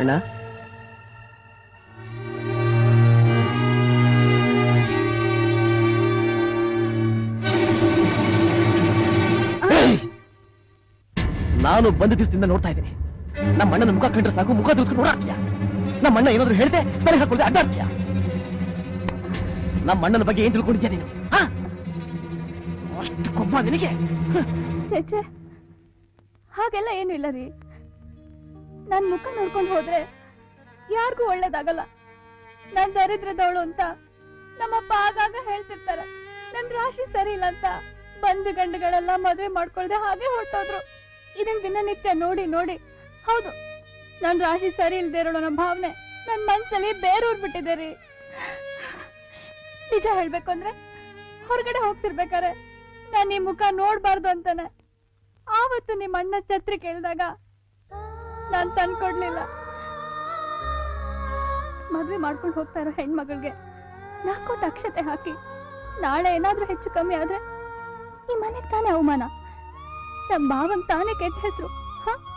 ಅಣ್ಣ? ನಾನು ಬಂದ ದಿವಸದಿಂದ ನೋಡ್ತಾ ಇದ್ದೀನಿ. ನಮ್ಮ ಅಣ್ಣನ ಮುಖ ಕಂಡ್ರೆ ಸಾಕು, ಮುಖ ತೋರಿಸ್ಕೊಂಡು ಓಡಾಡ್ತೀಯ? ನಮ್ಮ ಅಣ್ಣ ಏನಾದ್ರು ಹೇಳ್ದೆ ತಲೆ ಹಾಕೊಳ್ದೆ ಅಡ್ಡಾಡ್ತೀಯ? ನಮ್ಮ ಅಣ್ಣನ ಬಗ್ಗೆ ಏನ್ ತಿಳ್ಕೊಂಡಿದ್ಯಾ ನೀನು? ಹಾ? ಅಷ್ಟು ಕೊಬ್ಬ ನಿನಗೆ? ಚೇ ಛೇ. ಹಾಗೆಲ್ಲ ಏನು ಇಲ್ಲ ರೀ. ನನ್ ಮುಖ ನೋಡ್ಕೊಂಡು ಹೋದ್ರೆ ಯಾರಿಗೂ ಒಳ್ಳೇದಾಗಲ್ಲ. ನಾನ್ ದರಿದ್ರದವಳು ಅಂತ ನಮ್ಮಪ್ಪ ಆಗಾಗ ಹೇಳ್ತಿರ್ತಾರೆ. ನನ್ ರಾಶಿ ಸರಿ ಇಲ್ಲ ಅಂತ ಬಂಧು ಗಂಡುಗಳೆಲ್ಲ ಮದ್ವೆ ಮಾಡ್ಕೊಳ್ದೆ ಹಾಗೆ ಹೊರಟೋದ್ರು. ಇದನ್ ದಿನನಿತ್ಯ ನೋಡಿ ನೋಡಿ. ಹೌದು, ನನ್ ರಾಶಿ ಸರಿ ಇಲ್ದೇ ಇರೋಣ ಅನ್ನೋ ಭಾವನೆ ನನ್ ಮನ್ಸಲ್ಲಿ ಬೇರೂರ್ ಬಿಟ್ಟಿದೆ ರೀ. ನಿಜ ಹೇಳ್ಬೇಕು ಅಂದ್ರೆ ಹೊರಗಡೆ ಹೋಗ್ತಿರ್ಬೇಕಾರೆ ನಾನ್ ಈ ಮುಖ ನೋಡ್ಬಾರ್ದು ಅಂತಾನೆ. ಆವತ್ತು ನಿಮ್ಮ ಅಣ್ಣ ಛತ್ರಿ ಕೇಳಿದಾಗ ನಾನ್ ತಂದ್ಕೊಡ್ಲಿಲ್ಲ. ಮದ್ವೆ ಮಾಡ್ಕೊಂಡು ಹೋಗ್ತಾ ಇರೋ ಹೆಣ್ಮಗಳಿಗೆ ನಾಲ್ಕೋಟ್ ಅಕ್ಷತೆ ಹಾಕಿ ನಾಳೆ ಏನಾದ್ರೂ ಹೆಚ್ಚು ಕಮ್ಮಿ ಆದ್ರೆ ಈ ಮನೆಗ್ ತಾನೇ ಅವಮಾನ. ನಮ್ ಭಾವಂಗ್ ತಾನೇ ಕೆಟ್ಟ ಹೆಸರು. ಅಣ್ಣ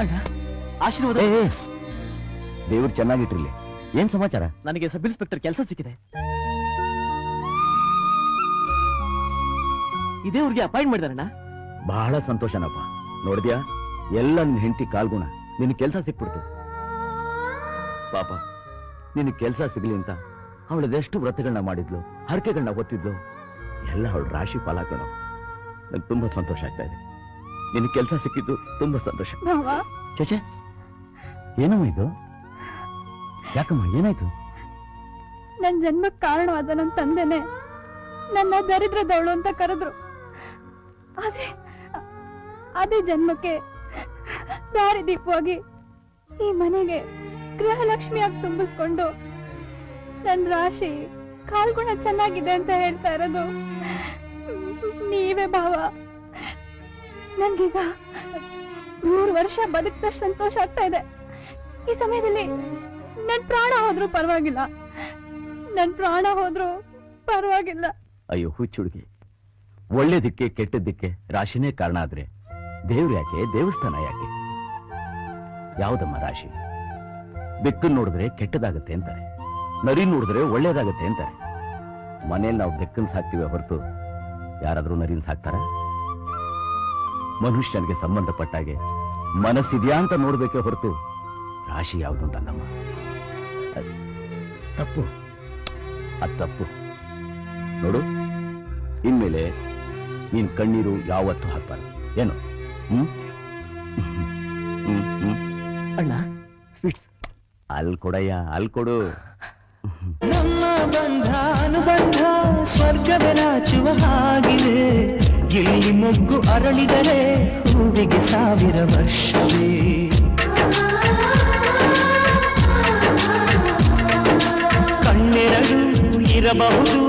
ಅಣ್ಣ ಆಶೀರ್ವಾದ. ದೇವ್ರು ಚೆನ್ನಾಗಿಟ್ಟಿರ್ಲಿ. ಏನ್ ಸಮಾಚಾರ? ನನಗೆ ಸಬ್ ಇನ್ಸ್ಪೆಕ್ಟರ್ ಕೆಲಸ ಸಿಕ್ಕಿದೆ. ಇದೇ ಅಪಾಯಿಂಟ್ ಮಾಡಿದಾರಣ್ಣ. ಬಹಳ ಸಂತೋಷನಪ್ಪ. ನೋಡಿದ್ಯಾ? ಎಲ್ಲ ನಿನ್ ಹೆಂಡತಿ ಕಾಲ್ಗುಣ. ನಿನ್ ಕೆಲಸ ಸಿಕ್ಬಿಡ್ತು. ಪಾಪ ನಿನ್ ಕೆಲಸ ಸಿಗ್ಲಿ ಅಂತ ಅವಳದೆಷ್ಟು ವ್ರತಗಳನ್ನ ಮಾಡಿದ್ಲು ಹರಕೆಗಳನ್ನ ಹೊತ್ತಿದ್ಲು. ಎಲ್ಲ ಅವಳು ರಾಶಿ ಪಾಲಾಕೋಣ. ಕಣೋ ನಂಗೆ ತುಂಬಾ ಸಂತೋಷ ಆಗ್ತಾ ಇದೆ. ನಿನ್ ಕೆಲಸ ಸಿಕ್ಕಿದ್ದು ತುಂಬಾ ಸಂತೋಷ. ಚಚೆ ಏನಮ್ಮ ಇದು? ಯಾಕಮ್ಮ ಏನಾಯ್ತು? ನನ್ ಜನ್ಮಕ್ ಕಾರಣವಾದ ನನ್ ತಂದೆನೆ ನನ್ನ ದರಿದ್ರದವಳು ಅಂತ ಕರೆದ್ರು. ಆದ್ರೆ ಅದೇ ಜನ್ಮಕ್ಕೆ ದಾರಿ ದೀಪವಾಗಿ ಈ ಮನೆಗೆ ಗೃಹಲಕ್ಷ್ಮಿಯಾಗಿ ತುಂಬಿಸ್ಕೊಂಡು ನನ್ ರಾಶಿ ಕಾಲ್ಗುಣ ಚೆನ್ನಾಗಿದೆ ಅಂತ ಹೇಳ್ತಾ ಇರೋದು ನೀವೇ ಭಾವ. ನನ್ಗೀಗ ನೂರು ವರ್ಷ ಬದುಕಿದ ಸಂತೋಷ ಆಗ್ತಾ ಇದೆ. ಈ ಸಮಯದಲ್ಲಿ ನನ್ ಪ್ರಾಣ ಹೋದ್ರು ಪರವಾಗಿಲ್ಲ. ನನ್ ಪ್ರಾಣ ಹೋದ್ರು ಪರವಾಗಿಲ್ಲ. ಅಯ್ಯೋ ಹುಚ್ಚುಡುಗಿ ಒಳ್ಳೇದಕ್ಕೆ ಕೆಟ್ಟದ್ದಕ್ಕೆ ರಾಶಿನೇ ಕಾರಣ ಆದ್ರೆ ದೇವ್ರು ಯಾಕೆ, ದೇವಸ್ಥಾನ ಯಾಕೆ? ಯಾವ್ದಮ್ಮ ರಾಶಿ? ಬೆಕ್ಕನ್ ನೋಡಿದ್ರೆ ಕೆಟ್ಟದಾಗತ್ತೆ ಅಂತಾರೆ. ನರಿ ನೋಡಿದ್ರೆ ಒಳ್ಳೇದಾಗತ್ತೆ ಅಂತಾರೆ. ಮನೇಲಿ ನಾವು ಬೆಕ್ಕನ್ ಸಾಕ್ತಿವಿ ಹೊರತು ಯಾರಾದ್ರೂ ನರಿನ್ ಸಾಕ್ತಾರ? ಮನುಷ್ಯನಿಗೆ ಸಂಬಂಧಪಟ್ಟಾಗೆ ಮನಸ್ಸಿದೆಯಾ ಅಂತ ನೋಡ್ಬೇಕೆ ಹೊರತು ರಾಶಿ ಯಾವುದು ಅಂತ ನಮ್ಮ. ತಪ್ಪು. ಅದ್ ತಪ್ಪು. ನೋಡು ಇನ್ಮೇಲೆ ನೀನ್ ಕಣ್ಣೀರು ಯಾವತ್ತೂ ಹಾಕ್ಬಾರ್ದು. ಏನು? ಹ್ಮ್? ಅಣ್ಣ ಸ್ವೀಟ್ಸ್. ಅಲ್ಲಿ ಕೊಡಯ್ಯ ಅಲ್ಲಿ ಕೊಡು. ನಮ್ಮ ಬಂಧ ಅನುಬಂಧ ಸ್ವರ್ಗದ ನಾಚುವ ಹಾಗಿದೆ ಇಲ್ಲಿ ಮೊಗ್ಗು ಅರಳಿದರೆ ಹೂವಿಗೆ ಸಾವಿರ ವರ್ಷವೇ. ಕಣ್ಣೆರಡು ಇರಬಹುದು